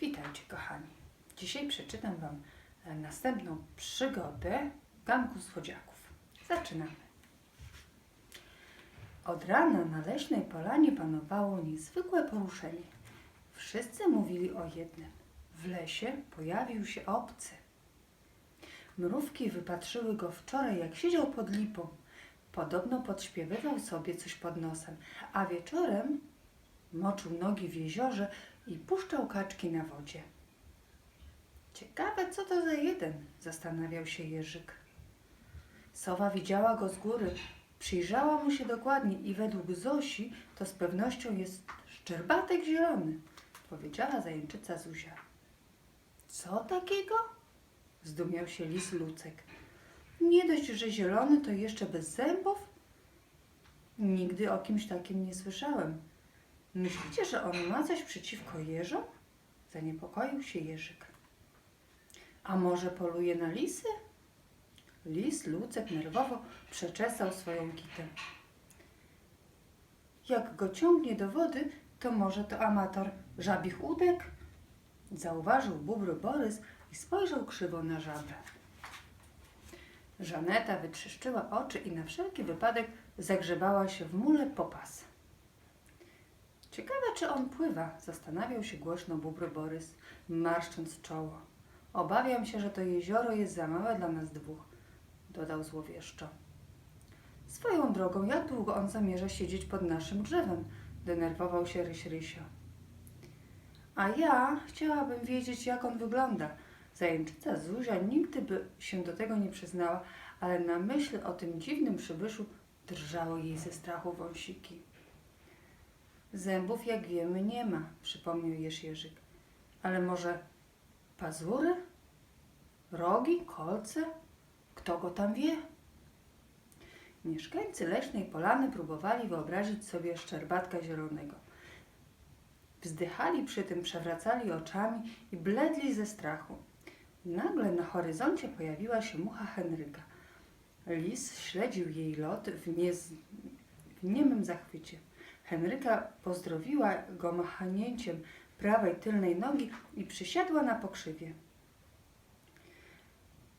Witajcie kochani. Dzisiaj przeczytam Wam e, następną przygodę ganku słodziaków. Zaczynamy. Od rana na leśnej polanie panowało niezwykłe poruszenie. Wszyscy mówili o jednym. W lesie pojawił się obcy. Mrówki wypatrzyły go wczoraj, jak siedział pod lipą. Podobno podśpiewywał sobie coś pod nosem, a wieczorem moczył nogi w jeziorze i puszczał kaczki na wodzie. Ciekawe, co to za jeden, zastanawiał się Jerzyk. Sowa widziała go z góry, przyjrzała mu się dokładnie i według Zosi to z pewnością jest szczerbatek zielony, powiedziała zajęczyca Zuzia. Co takiego? Zdumiał się lis Lucek. Nie dość, że zielony, to jeszcze bez zębów? Nigdy o kimś takim nie słyszałem. Myślicie, że on ma coś przeciwko jeżom? Zaniepokoił się Jerzyk. A może poluje na lisy? Lis Lucek nerwowo przeczesał swoją kitę. Jak go ciągnie do wody, to może to amator żabich udek? Zauważył bubr Borys i spojrzał krzywo na żabę. Żaneta wytrzeszczyła oczy i na wszelki wypadek zagrzebała się w mule po pas. Ciekawe, czy on pływa, zastanawiał się głośno bubr Borys, marszcząc czoło. Obawiam się, że to jezioro jest za małe dla nas dwóch, dodał złowieszczo. Swoją drogą, jak długo on zamierza siedzieć pod naszym drzewem? Denerwował się Ryś Rysio. A ja chciałabym wiedzieć, jak on wygląda. Zajęczyca Zuzia nigdy by się do tego nie przyznała, ale na myśl o tym dziwnym przybyszu drżało jej ze strachu wąsiki. Zębów, jak wiemy, nie ma, przypomniał Jerz Jerzyk. Ale może pazury? Rogi? Kolce? Kto go tam wie? Mieszkańcy leśnej polany próbowali wyobrazić sobie szczerbatka zielonego. Wzdychali przy tym, przewracali oczami i bledli ze strachu. Nagle na horyzoncie pojawiła się mucha Henryka. Lis śledził jej lot w, niez... w niemym zachwycie. Henryka pozdrowiła go machnięciem prawej tylnej nogi i przysiadła na pokrzywie.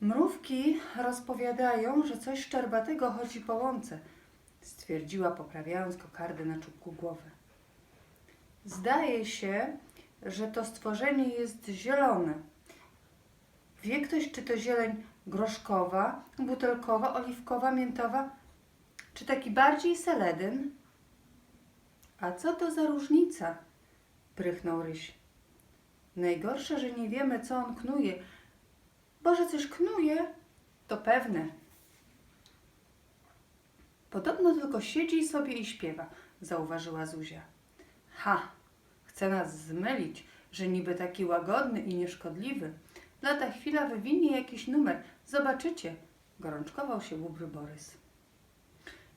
Mrówki rozpowiadają, że coś szczerbatego chodzi po łące, stwierdziła poprawiając kokardę na czubku głowy. Zdaje się, że to stworzenie jest zielone. Wie ktoś, czy to zieleń groszkowa, butelkowa, oliwkowa, miętowa, czy taki bardziej seledyn? A co to za różnica? prychnął Ryś. Najgorsze, że nie wiemy, co on knuje, bo że coś knuje, to pewne. Podobno tylko siedzi sobie i śpiewa, zauważyła Zuzia. Ha, chce nas zmylić, że niby taki łagodny i nieszkodliwy. Lada chwila wywinie jakiś numer, zobaczycie, gorączkował się bubr Borys.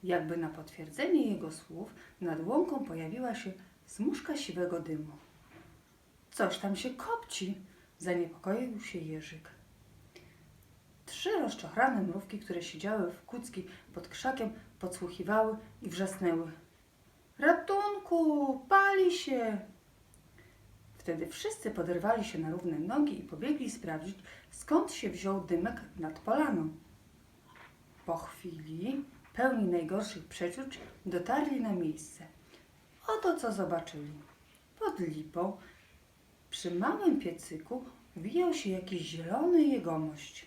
Jakby na potwierdzenie jego słów nad łąką pojawiła się zmuszka siwego dymu. Coś tam się kopci, zaniepokoił się Jerzyk. Trzy rozczochrane mrówki, które siedziały w kucki pod krzakiem, podsłuchiwały i wrzasnęły. Ratunku! Pali się! Wtedy wszyscy poderwali się na równe nogi i pobiegli sprawdzić, skąd się wziął dymek nad polaną. Po chwili, pełni najgorszych przeczuć, dotarli na miejsce. Oto co zobaczyli. Pod lipą, przy małym piecyku, wijał się jakiś zielony jegomość.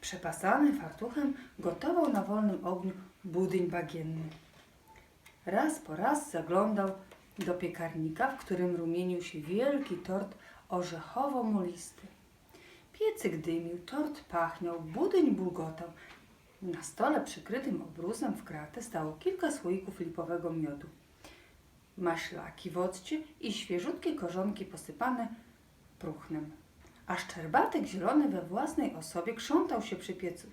Przepasany fartuchem gotował na wolnym ogniu budyń bagienny. Raz po raz zaglądał do piekarnika, w którym rumienił się wielki tort orzechowo-mulisty. Piecyk dymił, tort pachniał, budyń bulgotał. Na stole przykrytym obrusem w kratę stało kilka słoików lipowego miodu. Maślaki w occie i świeżutkie korzonki posypane próchnem. A szczerbatek zielony we własnej osobie krzątał się przy piecu.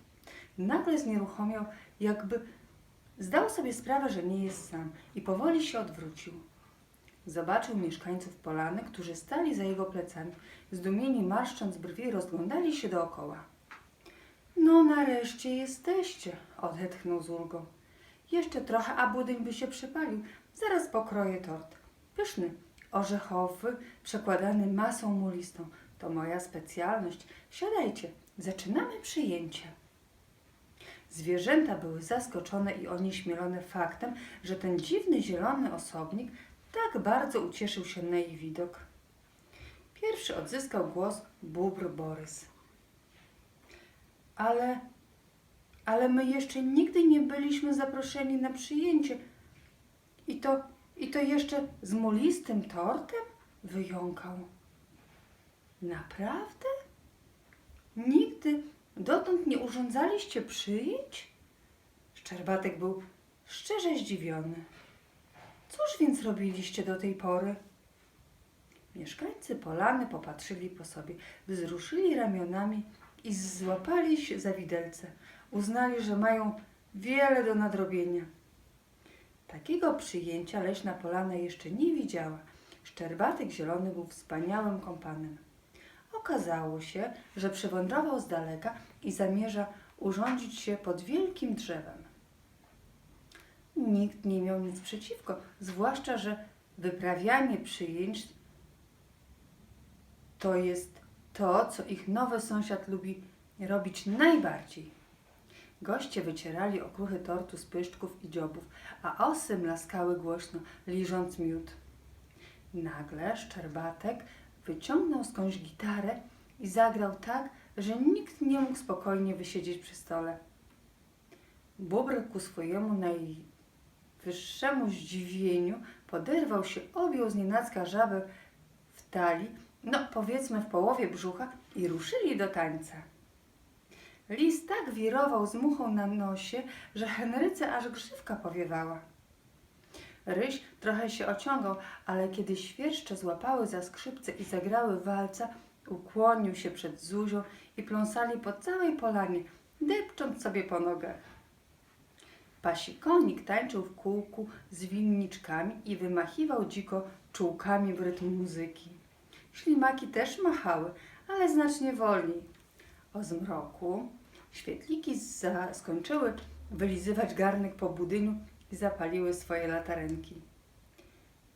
Nagle znieruchomiał, jakby zdał sobie sprawę, że nie jest sam i powoli się odwrócił. Zobaczył mieszkańców Polany, którzy stali za jego plecami, zdumieni marszcząc brwi, rozglądali się dookoła. No nareszcie jesteście, odetchnął z ulgą. Jeszcze trochę, a budyń by się przypalił. Zaraz pokroję tort. Pyszny, orzechowy, przekładany masą mulistą. To moja specjalność. Siadajcie, zaczynamy przyjęcie. Zwierzęta były zaskoczone i onieśmielone faktem, że ten dziwny zielony osobnik tak bardzo ucieszył się na jej widok. Pierwszy odzyskał głos bóbr Borys. Ale, ale my jeszcze nigdy nie byliśmy zaproszeni na przyjęcie. I to, i to jeszcze z mulistym tortem? Wyjąkał. Naprawdę? Nigdy dotąd nie urządzaliście przyjęć? Szczerbatek był szczerze zdziwiony. Cóż więc robiliście do tej pory? Mieszkańcy Polany popatrzyli po sobie, wzruszyli ramionami i złapali się za widelce. Uznali, że mają wiele do nadrobienia. Takiego przyjęcia leśna Polana jeszcze nie widziała. Szczerbatek zielony był wspaniałym kompanem. Okazało się, że przywędrował z daleka i zamierza urządzić się pod wielkim drzewem. Nikt nie miał nic przeciwko, zwłaszcza, że wyprawianie przyjęć to jest to, co ich nowy sąsiad lubi robić najbardziej. Goście wycierali okruchy tortu z pyszczków i dziobów, a osy mlaskały głośno, liżąc miód. Nagle Szczerbatek wyciągnął skądś gitarę i zagrał tak, że nikt nie mógł spokojnie wysiedzieć przy stole. Bóbr ku swojemu najwyższemu zdziwieniu poderwał się, objął z nienacka żabę w talii, no powiedzmy w połowie brzucha i ruszyli do tańca. Lis tak wirował z muchą na nosie, że Henryce aż grzywka powiewała. Ryś trochę się ociągał, ale kiedy świerszcze złapały za skrzypce i zagrały walca, ukłonił się przed Zuzią i pląsali po całej polanie, depcząc sobie po nogach. Pasi konik tańczył w kółku z winniczkami i wymachiwał dziko czułkami w rytm muzyki. Ślimaki też machały, ale znacznie wolniej. O zmroku świetliki skończyły wylizywać garnek po budyniu i zapaliły swoje latarenki.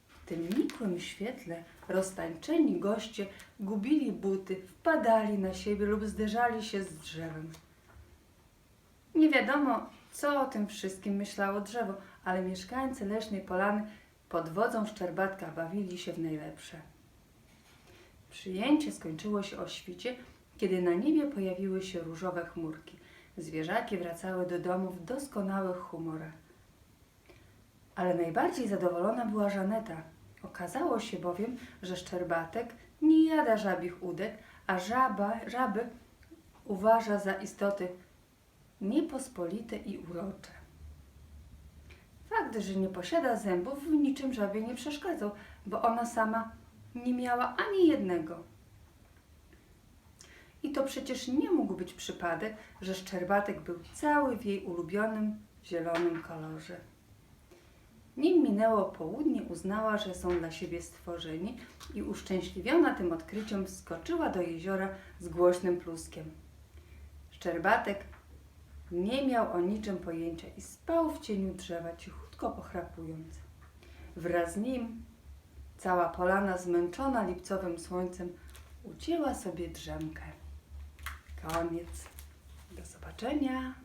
W tym nikłym świetle roztańczeni goście gubili buty, wpadali na siebie lub zderzali się z drzewem. Nie wiadomo, co o tym wszystkim myślało drzewo, ale mieszkańcy leśnej polany pod wodzą Szczerbatka bawili się w najlepsze. Przyjęcie skończyło się o świcie, kiedy na niebie pojawiły się różowe chmurki. Zwierzaki wracały do domu w doskonałych humorach. Ale najbardziej zadowolona była Żaneta. Okazało się bowiem, że Szczerbatek nie jada żabich udek, a żaba, żaby uważa za istoty niepospolite i urocze. Fakt, że nie posiada zębów, w niczym żabie nie przeszkadzał, bo ona sama nie miała ani jednego. I to przecież nie mógł być przypadek, że Szczerbatek był cały w jej ulubionym zielonym kolorze. Nim minęło południe, uznała, że są dla siebie stworzeni i uszczęśliwiona tym odkryciem wskoczyła do jeziora z głośnym pluskiem. Szczerbatek nie miał o niczym pojęcia i spał w cieniu drzewa, cichutko pochrapując. Wraz z nim cała polana zmęczona lipcowym słońcem ucięła sobie drzemkę. Koniec. Do zobaczenia.